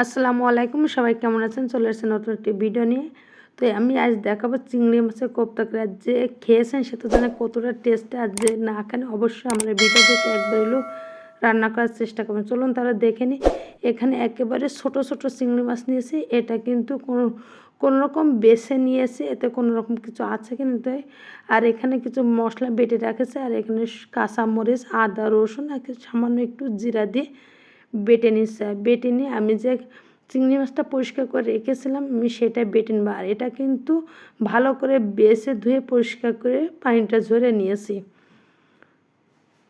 আসসালামু আলাইকুম, সবাই কেমন আছেন? চলে এসেছেন নতুন একটি ভিডিও নিয়ে। তো আমি আজ দেখাবো চিংড়ি মাছের কোপ্তা করে। যে খেয়েছেন সে তো জানে কতটা টেস্ট আর যে না খানে অবশ্যই আমার ভিডিও দেখে একবার হলেও রান্না করার চেষ্টা করবেন। চলুন তাহলে দেখে নিই এখানে একেবারে ছোট ছোট চিংড়ি মাছ নিয়েছি। এটা কিন্তু কোনো কোনো রকম বেছে নিয়েছে, এতে কোনো রকম কিছু আছে কি না আর এখানে কিছু মশলা বেটে রাখেছে। আর এখানে কাঁচামরিচ, আদা, রসুন আর সামান্য একটু জিরা দিয়ে বেটে নিচ্ছে বেটে নিয়ে আমি যে চিংড়ি মাছটা পরিষ্কার করে রেখেছিলাম, আমি সেটা বেটে নেব। আর এটা কিন্তু ভালো করে বেছে ধুয়ে পরিষ্কার করে পানিটা ঝরে নিয়েছি।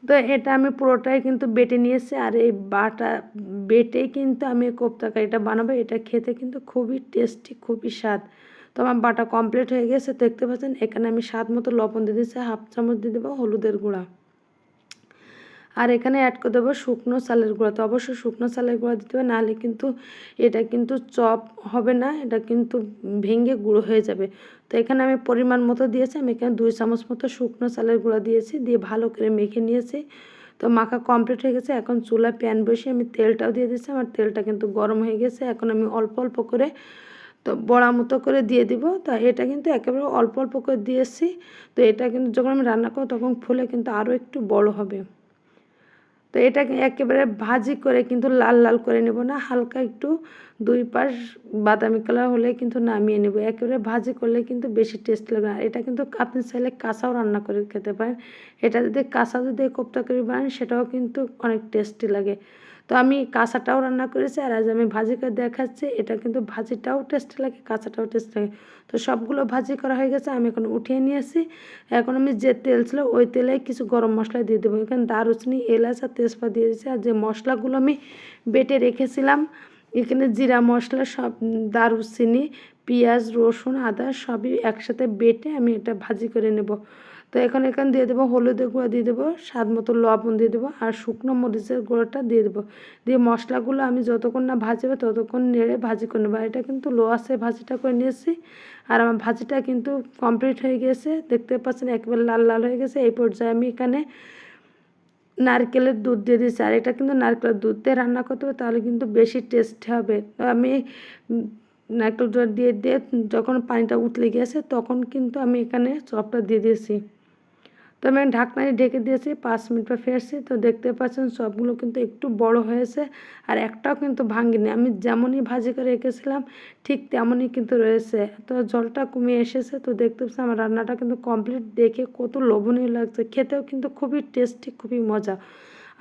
তো এটা আমি পুরোটাই কিন্তু বেটে নিয়েছি আর এই বাটা বেটে কিন্তু আমি কোপ্তাকারিটা বানাবো। এটা খেতে কিন্তু খুবই টেস্টি, খুবই স্বাদ। তো আমার বাটা কমপ্লিট হয়ে গেছে। দেখতে পাচ্ছেন, এখানে আমি স্বাদ মতো লবণ দিয়ে দিচ্ছি হাফ চামচ দিয়ে দেবো হলুদের গুঁড়া। আর এখানে অ্যাড করে দেবো শুকনো চালের গুঁড়া। তো অবশ্যই শুকনো চালের গুঁড়া দিতে হবে, নাহলে কিন্তু এটা কিন্তু চপ হবে না, এটা কিন্তু ভেঙে গুঁড়ো হয়ে যাবে। তো এখানে আমি পরিমাণ মতো দিয়েছি, আমি এখানে দুই চামচ মতো শুকনো চালের গুঁড়া দিয়েছি, দিয়ে ভালো করে মেখে নিয়েছি। তো মাখা কমপ্লিট হয়ে গেছে, এখন চুলা প্যান বসিয়ে আমি তেলটাও দিয়ে দিয়েছি আমার তেলটা কিন্তু গরম হয়ে গেছে, এখন আমি অল্প অল্প করে তো বড়া মতো করে দিয়ে দিব। তো এটা কিন্তু একেবারে অল্প অল্প করে দিয়েছি, তো এটা কিন্তু যখন আমি রান্না করব তখন ফুলে কিন্তু আরও একটু বড় হবে। তো এটা একেবারে ভাজি করে কিন্তু লাল লাল করে নেব না, হালকা একটু দুই পাশ বাদামি কালার হলে কিন্তু নামিয়ে নেব। একেবারে ভাজি করলে কিন্তু বেশি টেস্ট লাগবে আর এটা কিন্তু আপনি চাইলে কাঁচাও রান্না করে খেতে পারেন। এটা যদি কাঁচা যদি কোপ্তা করে বানান, সেটাও কিন্তু অনেক টেস্টি লাগে। তো আমি কাঁচাটাও রান্না করেছি আর আজ আমি ভাজি করে দেখাচ্ছি। এটা কিন্তু ভাজিটাও টেস্টি লাগে, কাঁচাটাও টেস্ট লাগে। তো সবগুলো ভাজি করা হয়ে গেছে, আমি এখন উঠিয়ে নিয়েছি। এখন আমি যে তেল ছিল, ওই তেলে কিছু গরম মশলা দিয়ে দেবো। এখানে দারুচিনি, এলাচ আর তেজপাত দিয়ে দিয়েছি। আর যে মশলাগুলো আমি বেটে রেখেছিলাম, এখানে জিরা মশলা, সব দারুচিনি, পেঁয়াজ, রসুন, আদা সবই একসাথে বেটে আমি এটা ভাজি করে নেব। তো এখন এখানে দিয়ে দেবো হলুদের গুঁড়া, দিয়ে দেবো স্বাদ মতো লবণ দিয়ে দেবো আর শুকনো মরিচের গুঁড়োটা দিয়ে দেবো। দিয়ে মশলাগুলো আমি যতক্ষণ না ভাজবে ততক্ষণ নেড়ে ভাজি করে নেব। এটা কিন্তু লো আসে ভাজিটা করে নিয়েছি আর আমার ভাজিটা কিন্তু কমপ্লিট হয়ে গেছে। দেখতে পাচ্ছেন একেবারে লাল লাল হয়ে গেছে। এই পর্যায়ে আমি এখানে নারকেলের দুধ দিয়ে দিয়েছি। আর এটা কিন্তু নারকেলের দুধ দিয়ে রান্না করতে হবে তাহলে কিন্তু বেশি টেস্ট হবে। আমি নারকেল দুধ দিয়ে দিয়ে যখন পানিটা উতলে গেছে তখন কিন্তু আমি এখানে চপটা দিয়ে দিয়েছি। তো আমি ঢাকনা ঢেকে দিয়েছি, পাঁচ মিনিট পর ফিরেছি। তো দেখতে পাচ্ছেন সবগুলো কিন্তু একটু বড় হয়েছে আর একটাও কিন্তু ভাঙিনি। আমি যেমনই ভাজি করে রেখেছিলাম, ঠিক তেমনই কিন্তু রয়েছে। তো জলটা কমিয়ে এসেছে, তো দেখতে পাচ্ছি আমার রান্নাটা কিন্তু কমপ্লিট। দেখে কত লোভনীয় লাগছে, খেতেও কিন্তু খুবই টেস্টি, খুবই মজা।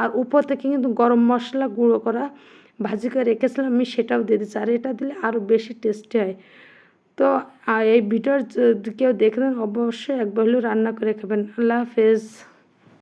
আর উপর থেকে কিন্তু গরম মশলা গুঁড়ো করা ভাজি করে রেখেছিলাম, আমি সেটাও দিয়ে দিচ্ছি। আর এটা দিলে আরও বেশি টেস্টি হয়। তো এই ভিডিওর কেউ দেখলেন অবশ্যই একবার হলেও রান্না করে খাবেন। আল্লাহ হাফেজ।